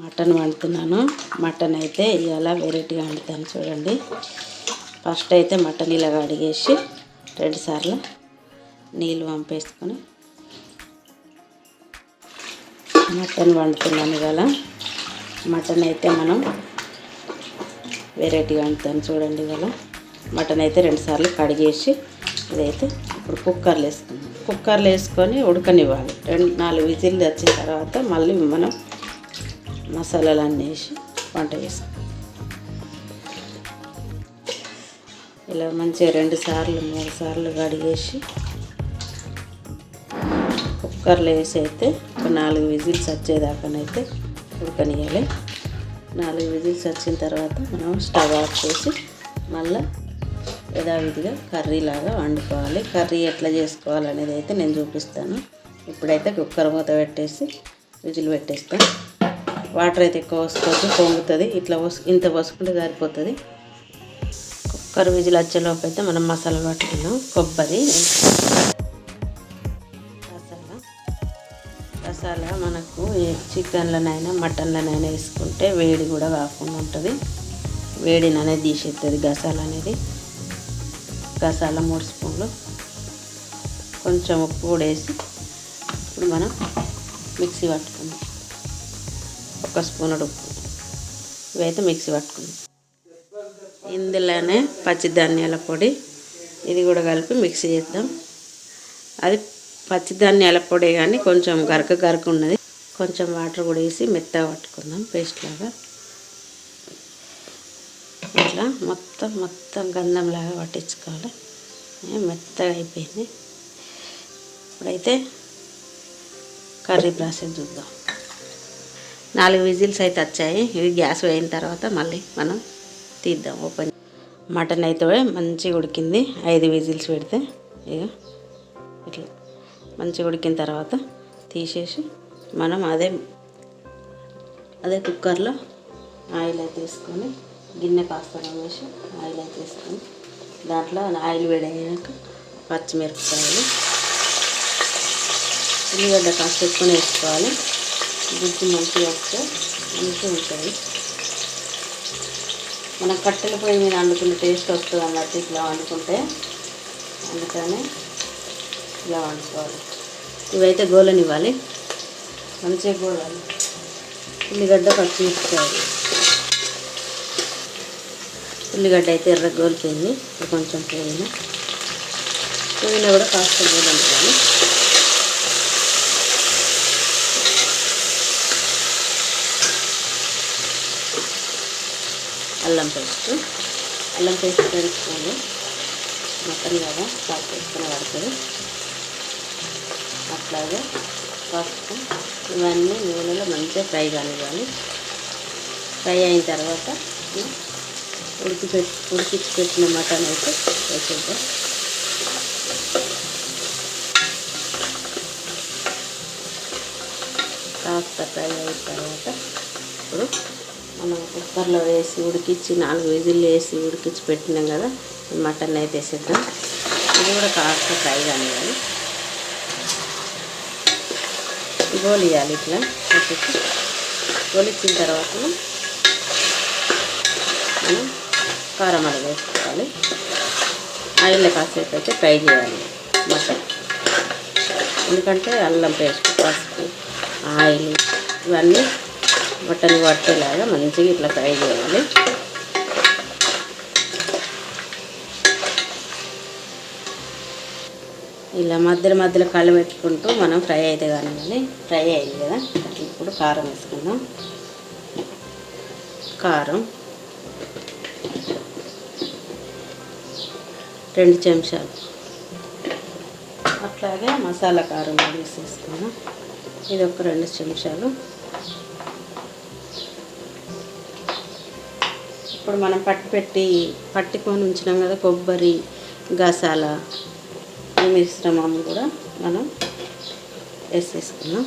Mutton వండుతున్నాను. Mutton అయితే ఇవాళ వెరైటీగా వండుతాను చూడండి. ఫస్ట్ అయితే మటన్ ఇలా అడిగేసి రెండు సార్లు నీళ్ళు పంపేసుకొని మటన్ వండుతున్నాను ఇవాళ. మటన్ అయితే మనం వెరైటీగా వండుతాను చూడండి ఇవాళ. మటన్ అయితే రెండు సార్లు కడిగేసి ఇదైతే ఇప్పుడు కుక్కర్లో వేసుకుందాం. కుక్కర్లో వేసుకొని ఉడకనివ్వాలి. రెండు నాలుగు విజిల్లు వచ్చిన తర్వాత మళ్ళీ మనం మసాలాలు అన్నీ వేసి వంట చేస్తాం. ఇలా మంచిగా రెండు సార్లు మూడు సార్లు కడిగేసి కుక్కర్లో వేసి అయితే ఒక నాలుగు విజిల్స్ వచ్చేదాకానైతే ఉడకనియాలి నాలుగు విజిల్స్ వచ్చిన తర్వాత మనం స్టవ్ ఆఫ్ చేసి మళ్ళీ యథావిధిగా కర్రీ లాగా వండుకోవాలి. కర్రీ ఎట్లా చేసుకోవాలనేది అయితే నేను చూపిస్తాను. ఇప్పుడైతే కుక్కర్ మూత పెట్టేసి విజిల్ పెట్టేస్తాను. వాటర్ అయితే ఎక్కువ వస్తుంది పొంగుతుంది. ఇట్లా పోసు ఇంత పోసుకుంటే సరిపోతుంది. కుక్కర్ విజిల్ వచ్చేలోపు అయితే మనం మసాలా పట్టుకున్నాం కొబ్బరి మసాలా. మసాలా మనకు చికెన్లోనైనా మటన్లోనైనా వేసుకుంటే వేడి కూడా కాకుండా ఉంటుంది. వేడిని అనేది తీసేస్తుంది గసాల అనేది గసాల మూడు స్పూన్లు. కొంచెం ఉప్పు కూడా వేసి ఇప్పుడు మనం మిక్సీ పట్టుకుందాం. ఒక స్పూన్ ఉప్పు ఇవైతే మిక్సీ పట్టుకుందాం. ఇందులోనే పచ్చిధాన్యాల పొడి ఇది కూడా కలిపి మిక్సీ చేద్దాం. అది పచ్చిధాన్యాల పొడి కానీ కొంచెం గరక గరక ఉన్నది కొంచెం వాటర్ కూడా వేసి మెత్తగా పట్టుకుందాం పేస్ట్ లాగా. ఇట్లా మొత్తం మొత్తం గంధంలాగా పట్టించుకోవాలి. మెత్తగా అయిపోయింది. ఇప్పుడైతే కర్రీ ప్రాసెస్ చూద్దాం. నాలుగు విజిల్స్ అయితే వచ్చాయి. ఇవి గ్యాస్ వేయిన తర్వాత మళ్ళీ మనం తీద్దాం. ఓపెన్ మటన్ అయితే మంచిగా ఉడికింది. ఐదు విజిల్స్ పెడితే ఇక ఇట్లా మంచిగా ఉడికిన తర్వాత తీసేసి మనం అదే అదే కుక్కర్లో ఆయిల్ అయితే తీసుకొని గిన్నె కాస్త వేసి ఆయిల్ అయితే తీసుకొని దాంట్లో ఆయిల్ వేడయ్యాక పచ్చిమిరపకాయలు ఉల్లిగడ్డ కాస్త ఎక్కువ వేసుకోవాలి. గుజ్జు మంచిగా వస్తే మంచిగా ఉంటుంది. మనం కట్టెల పొయ్యి మీద వండుకున్న టేస్ట్ వస్తుంది అన్నట్టు ఇట్లా వండుకుంటే అందుకని ఇలా వండుకోవాలి. ఇవైతే గోలనివ్వాలి. మంచిగా గోలాలి. ఉల్లిగడ్డ పచ్చిమిరపకాయలు ఉల్లిగడ్డ అయితే ఎర్ర గోలిపోయింది. ఇప్పుడు కొంచెం పోయిన పోయినా కూడా కాస్త గోలనివ్వాలి. అల్లం పేస్ట్. అల్లం పేస్ట్ తెలుసుకోండి మటన్ కదా సాల్ట్ వేసుకొని పడుతుంది. అట్లాగే పసుపు ఇవన్నీ నూనెలో మంచిగా ఫ్రై కానివ్వాలి. ఫ్రై అయిన తర్వాత ఉడికి పెట్టి ఉడికించి పెట్టిన మటన్ అయితే వేసేద్దాం. కాస్త ఫ్రై అయిన తర్వాత ఇప్పుడు మనం కుక్కర్లో వేసి ఉడికించి నాలుగు విజిల్లు వేసి ఉడికించి పెట్టినాం కదా మటన్ అయితే వేసేద్దాం. ఇది కూడా కాస్త ఫ్రై కానివ్వాలి గోలియాలి ఇట్లా వచ్చేసి గోలిచ్చిన తర్వాత మనం కారం అలా వేసుకోవాలి. ఆయిల్ కాసేపు అయితే ఫ్రై చేయాలి మటన్. ఎందుకంటే అల్లం పేస్ట్ పసుపు ఆయిల్ ఇవన్నీ మటన్ పట్టేలాగా మంచిగా ఇట్లా ఫ్రై చేయాలి. ఇలా మధ్యలో మధ్యలో కళ్ళు పెట్టుకుంటూ మనం ఫ్రై అయితే కానీ ఫ్రై అయింది కదా ఇప్పుడు కారం వేసుకుందాం. కారం. రెండు చెంచాలు. అట్లాగే మసాలా కారం కూడా వేసేసుకున్నాం ఇది ఒక రెండు చెంచాలు. ఇప్పుడు మనం పట్టి పెట్టి పట్టుకొని ఉంచినాం కదా కొబ్బరి గసాల ఈ మిశ్రమం కూడా మనం వేసేసుకున్నాం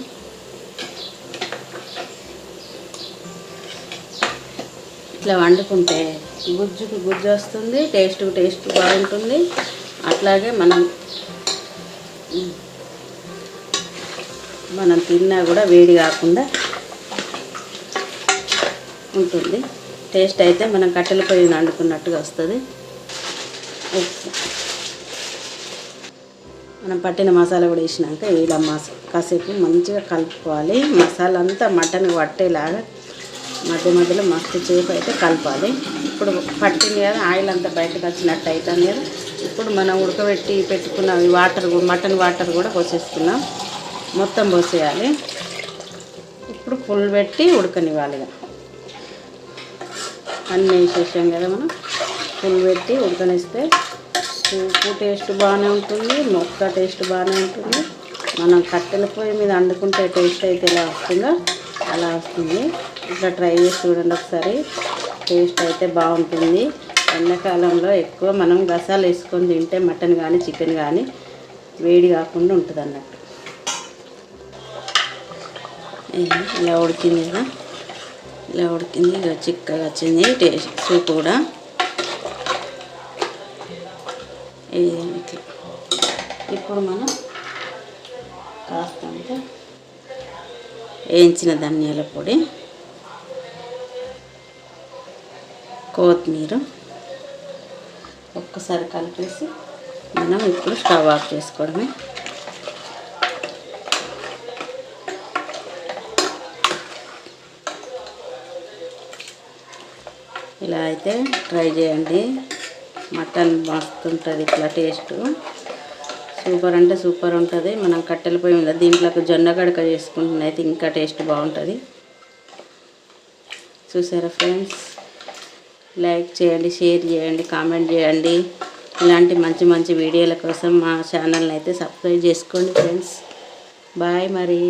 ఇట్లా వండుకుంటే గుజ్జుకు గుజ్జు వస్తుంది టేస్ట్కు టేస్ట్ బాగుంటుంది. అట్లాగే మనం మనం తిన్నా కూడా వేడి కాకుండా ఉంటుంది. టేస్ట్ అయితే మనం కట్టెల పొయ్యి వండుకున్నట్టుగా వస్తుంది. మనం పట్టిన మసాలా కూడా వేసినాక ఇలా మస కాసేపు మంచిగా కలుపుకోవాలి. మసాలా అంతా మటన్ పట్టేలాగా మధ్య మధ్యలో మస్తు చేసి అయితే కలపాలి. ఇప్పుడు పట్టింది కదా ఆయిల్ అంతా బయటకు వచ్చినట్టు అవుతుంది కదా. ఇప్పుడు మనం ఉడకబెట్టి పెట్టుకున్న వాటర్ మటన్ వాటర్ కూడా పోసేసుకున్నాం మొత్తం పోసేయాలి. ఇప్పుడు ఫుల్ పెట్టి ఉడకనివ్వాలి అన్నీ వేసేసాం కదా మనం. ఫుల్ పెట్టి ఉడకనిస్తే ఉప్పు టేస్ట్ బాగానే ఉంటుంది మొక్క టేస్ట్ బాగానే ఉంటుంది. మనం కట్టెల పొయ్యి మీద వండుకుంటే టేస్ట్ అయితే ఎలా వస్తుందో? అలా వస్తుంది. ఇట్లా ట్రై చేసి చూడండి ఒకసారి. టేస్ట్ అయితే బాగుంటుంది. ఎండాకాలంలో ఎక్కువ మనం గసాలు వేసుకొని తింటే మటన్ కానీ చికెన్ కానీ వేడి కాకుండా ఉంటుంది అన్నట్టు ఇలా ఉడికింది కదా. ఇలా ఉడికింది ఇలా చిక్కగా వచ్చింది. టేస్ట్ సూప్ కూడా? ఇట్లా. ఇప్పుడు మనం కాస్తంత వేయించిన ధనియాల పొడి కొత్తిమీర ఒక్కసారి కలిపేసి మనం ఇప్పుడు స్టవ్ ఆఫ్ చేసుకోవడమే. ఇలా అయితే ట్రై చేయండి. మటన్ మస్తుంటుంది ఇట్లా టేస్ట్. సూపర్ అంటే సూపర్ ఉంటుంది. మనం కట్టెల పొయ్యి మీద దీంట్లోకి జొన్న గడక చేసుకుంటున్న అయితే ఇంకా టేస్ట్ బాగుంటుంది. చూసారా ఫ్రెండ్స్? లైక్ చేయండి షేర్ చేయండి కామెంట్ చేయండి. ఇలాంటి మంచి మంచి వీడియోల కోసం మా ఛానల్ని అయితే సబ్స్క్రైబ్ చేసుకోండి ఫ్రెండ్స్. బాయ్ మరి.